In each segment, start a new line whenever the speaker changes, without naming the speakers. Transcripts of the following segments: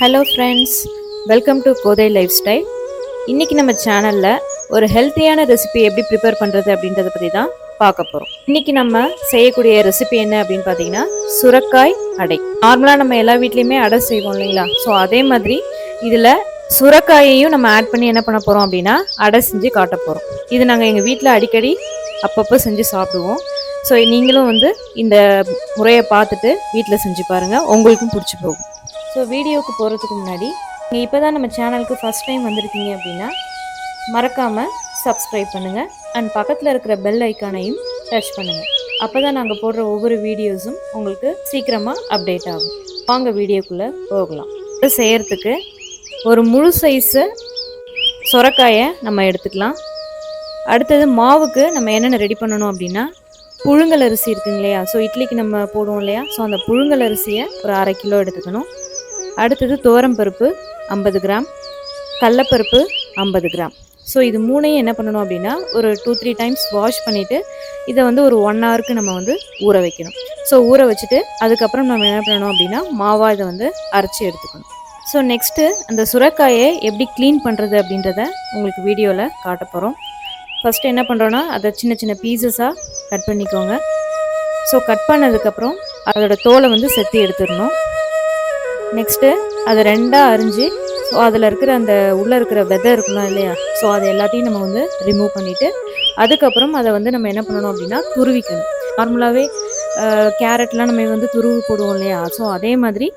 Hello friends welcome to Kothai life style இன்றைக்கி நம்ம சேனலில் ஒரு ஹெல்த்தியான ரெசிபி எப்படி ப்ரிப்பேர் பண்ணுறது அப்படின்றத பற்றி தான் பார்க்க போகிறோம் இன்றைக்கி நம்ம செய்யக்கூடிய ரெசிபி என்ன அப்படின்னு பார்த்தீங்கன்னா சுரக்காய் அடை. நார்மலாக நம்ம எல்லா வீட்லேயுமே அடை செய்வோம் இல்லைங்களா? ஸோ அதே மாதிரி இதில் சுரக்காயையும் நம்ம ஆட் பண்ணி என்ன பண்ண போகிறோம் அப்படின்னா அடை செஞ்சு காட்ட போகிறோம் இது நாங்கள் எங்கள் வீட்டில் அடிக்கடி அப்பப்போ செஞ்சு சாப்பிடுவோம். ஸோ நீங்களும் வந்து இந்த முறையை பார்த்துட்டு வீட்டில் செஞ்சு பாருங்கள் உங்களுக்கும் பிடிச்சி போகும். ஸோ வீடியோவுக்கு போகிறதுக்கு முன்னாடி நீங்கள் இப்போ தான் நம்ம சேனலுக்கு ஃபஸ்ட் டைம் வந்திருக்கீங்க அப்படின்னா மறக்காமல் சப்ஸ்கிரைப் பண்ணுங்கள் அண்ட் பக்கத்தில் இருக்கிற பெல் ஐக்கானையும் டச் பண்ணுங்கள் அப்போ தான் நாங்கள் போடுற ஒவ்வொரு வீடியோஸும் உங்களுக்கு சீக்கிரமாக அப்டேட் ஆகும். வாங்க வீடியோக்குள்ளே போகலாம். இது செய்கிறதுக்கு ஒரு முழு சைஸு சொரக்காயை நம்ம எடுத்துக்கலாம். அடுத்தது மாவுக்கு நம்ம என்னென்ன ரெடி பண்ணணும் அப்படின்னா புழுங்கல் அரிசி இருக்குங்க இல்லையா? ஸோ இட்லிக்கு நம்ம போடுவோம் இல்லையா? ஸோ அந்த புழுங்கல் அரிசியை ஒரு அரை கிலோ எடுத்துக்கணும். அடுத்தது துவரம் பருப்பு ஐம்பது கிராம் கடலப்பருப்பு ஐம்பது கிராம். ஸோ இது மூணையும் என்ன பண்ணணும் அப்படின்னா ஒரு டூ த்ரீ டைம்ஸ் வாஷ் பண்ணிவிட்டு இதை வந்து ஒரு ஒன் ஹவருக்கு நம்ம வந்து ஊற வைக்கணும். ஸோ ஊற வச்சுட்டு அதுக்கப்புறம் நம்ம என்ன பண்ணணும் அப்படின்னா மாவாக இதை வந்து அரைச்சி எடுத்துக்கணும். ஸோ நெக்ஸ்ட்டு அந்த சுரக்காயை எப்படி க்ளீன் பண்ணுறது அப்படின்றத உங்களுக்கு வீடியோவில் காட்ட போகிறோம் ஃபஸ்ட்டு என்ன பண்ணுறோன்னா அதை சின்ன சின்ன பீசஸாக கட் பண்ணிக்கோங்க. ஸோ கட் பண்ணதுக்கப்புறம் அதோட தோலை வந்து செத்தி எடுத்துடணும். நெக்ஸ்ட்டு அதை ரெண்டாக அரிஞ்சு ஸோ அதில் இருக்கிற அந்த உள்ளே இருக்கிற வெதை இருக்கலாம் இல்லையா? ஸோ அதை எல்லாத்தையும் நம்ம வந்து ரிமூவ் பண்ணிவிட்டு அதுக்கப்புறம் அதை வந்து நம்ம என்ன பண்ணணும் அப்படின்னா துருவிக்கணும். நார்மலாகவே கேரட்லாம் நம்ம வந்து துருவி போடுவோம் இல்லையா? ஸோ அதே மாதிரி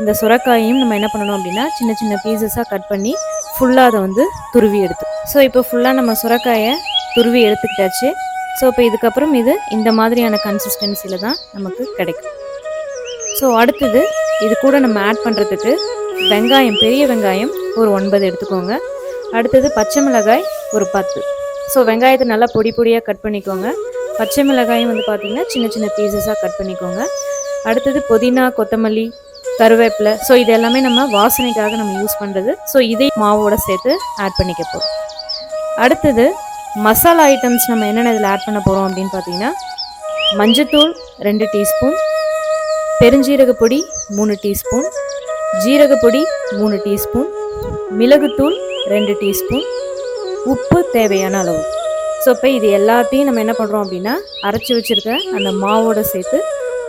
இந்த சுரக்காயையும் நம்ம என்ன பண்ணணும் அப்படின்னா சின்ன சின்ன பீசஸாக கட் பண்ணி ஃபுல்லாக அதை வந்து துருவி எடுத்து. ஸோ இப்போ ஃபுல்லாக நம்ம சுரக்காயை துருவி எடுத்துக்கிட்டாச்சு. ஸோ இப்போ இதுக்கப்புறம் இது இந்த மாதிரியான கன்சிஸ்டன்சியில் தான் நமக்கு கிடைக்கும். ஸோ அடுத்தது இது கூட நம்ம ஆட் பண்ணுறதுக்கு வெங்காயம் பெரிய வெங்காயம் ஒரு ஒன்பது எடுத்துக்கோங்க. அடுத்தது பச்சை மிளகாய் ஒரு பத்து. ஸோ வெங்காயத்தை நல்லா பொடி பொடியாக கட் பண்ணிக்கோங்க. பச்சை மிளகாயும் வந்து பார்த்திங்கன்னா சின்ன சின்ன பீசஸாக கட் பண்ணிக்கோங்க. அடுத்தது புதினா கொத்தமல்லி கருவேப்பிலை. ஸோ இது எல்லாமே நம்ம வாசனைக்காக நம்ம யூஸ் பண்ணுறது ஸோ இதை மாவோட சேர்த்து ஆட் பண்ணிக்க போகிறோம் அடுத்தது மசாலா ஐட்டம்ஸ் நம்ம என்னென்ன இதில் ஆட் பண்ண போகிறோம் அப்படின்னு பார்த்தீங்கன்னா மஞ்சத்தூள் ரெண்டு டீஸ்பூன் பெருஞ்சீரக பொடி மூணு டீஸ்பூன் ஜீரக பொடி மூணு டீஸ்பூன் மிளகுத்தூள் ரெண்டு டீஸ்பூன். உப்பு தேவையான அளவு. ஸோ இப்போ இது எல்லாத்தையும் நம்ம என்ன பண்ணுறோம் அப்படின்னா அரைச்சி வச்சுருக்க அந்த மாவோட சேர்த்து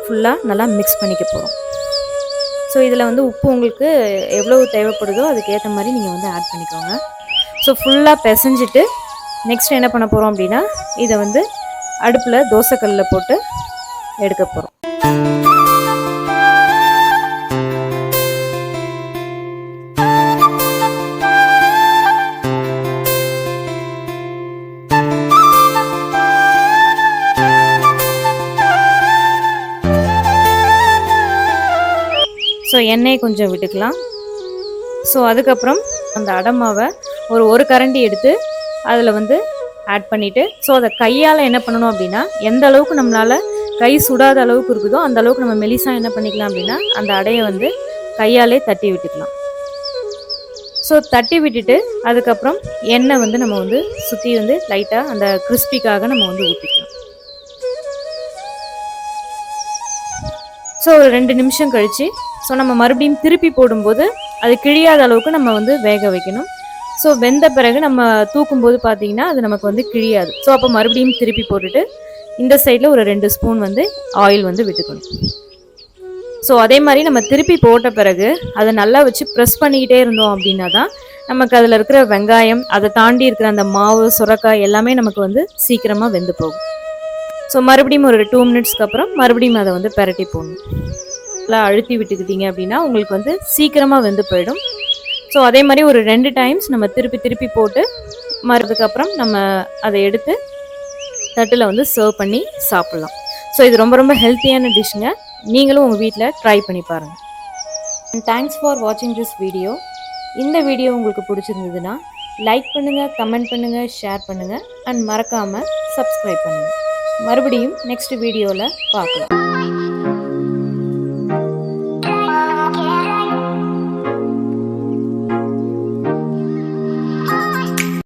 ஃபுல்லாக நல்லா மிக்ஸ் பண்ணிக்க போகிறோம் ஸோ இதில் வந்து உப்பு உங்களுக்கு எவ்வளோ தேவைப்படுதோ அதுக்கேற்ற மாதிரி நீங்கள் வந்து ஆட் பண்ணிக்கோங்க. ஸோ ஃபுல்லாக பிசைஞ்சிட்டு நெக்ஸ்ட் என்ன பண்ண போகிறோம் அப்படின்னா இதை வந்து அடுப்பில் தோசைக்கல்லில் போட்டு எடுக்க போகிறோம் எண்ணெயை கொஞ்சம் விட்டுக்கலாம். ஸோ அதுக்கப்புறம் அந்த அடமாவை ஒரு ஒரு கரண்டி எடுத்து அதில் வந்து ஆட் பண்ணிவிட்டு ஸோ அதை கையால் என்ன பண்ணணும் அப்படின்னா எந்த அளவுக்கு நம்மளால் கை சுடாத அளவுக்கு இருக்குதோ அந்த அளவுக்கு நம்ம மெலிசாக என்ன பண்ணிக்கலாம் அப்படின்னா அந்த அடையை வந்து கையாலே தட்டி விட்டுக்கலாம். ஸோ தட்டி விட்டுட்டு அதுக்கப்புறம் எண்ணெய் வந்து நம்ம வந்து சுற்றி வந்து லைட்டாக அந்த கிறிஸ்பிக்காக நம்ம வந்து ஊற்றிக்கலாம் ஸோ ஒரு ரெண்டு நிமிஷம் கழித்து ஸோ நம்ம மறுபடியும் திருப்பி போடும்போது அது கிழியாத அளவுக்கு நம்ம வந்து வேக வைக்கணும். ஸோ வெந்த பிறகு நம்ம தூக்கும்போது பார்த்தீங்கன்னா அது நமக்கு வந்து கிழியாது. ஸோ அப்போ மறுபடியும் திருப்பி போட்டுட்டு இந்த சைடில் ஒரு ரெண்டு ஸ்பூன் வந்து ஆயில் வந்து விட்டுக்கணும். ஸோ அதே மாதிரி நம்ம திருப்பி போட்ட பிறகு அதை நல்லா வச்சு ப்ரெஸ் பண்ணிக்கிட்டே இருந்தோம் அப்படின்னா தான் நமக்கு அதில் இருக்கிற வெங்காயம் அதை தாண்டி இருக்கிற அந்த மாவு சுரக்காய் எல்லாமே நமக்கு வந்து சீக்கிரமாக வெந்து போகும். ஸோ மறுபடியும் ஒரு டூ மினிட்ஸ்க்கு அப்புறம் மறுபடியும் அதை வந்து பரட்டி போடணும். நல்லா அழுத்தி விட்டுக்கிட்டீங்க அப்படின்னா உங்களுக்கு வந்து சீக்கிரமாக வெந்து போயிடும். ஸோ அதே மாதிரி ஒரு ரெண்டு டைம்ஸ் நம்ம திருப்பி திருப்பி போட்டு மறுதுக்கப்புறம் நம்ம அதை எடுத்து தட்டில் வந்து சர்வ் பண்ணி சாப்பிட்லாம். ஸோ இது ரொம்ப ரொம்ப ஹெல்த்தியான டிஷ்ஷுங்க நீங்களும் உங்கள் வீட்டில் ட்ரை பண்ணி பாருங்கள் அண்ட் தேங்க்ஸ் ஃபார் வாட்சிங் திஸ் வீடியோ இந்த வீடியோ உங்களுக்கு பிடிச்சிருந்ததுன்னா லைக் பண்ணுங்கள் கமெண்ட் பண்ணுங்கள் ஷேர் பண்ணுங்கள் அண்ட் மறக்காமல் சப்ஸ்கிரைப் பண்ணுங்கள் மறுபடியும் நெக்ஸ்ட் வீடியோவில் பார்க்கலாம்.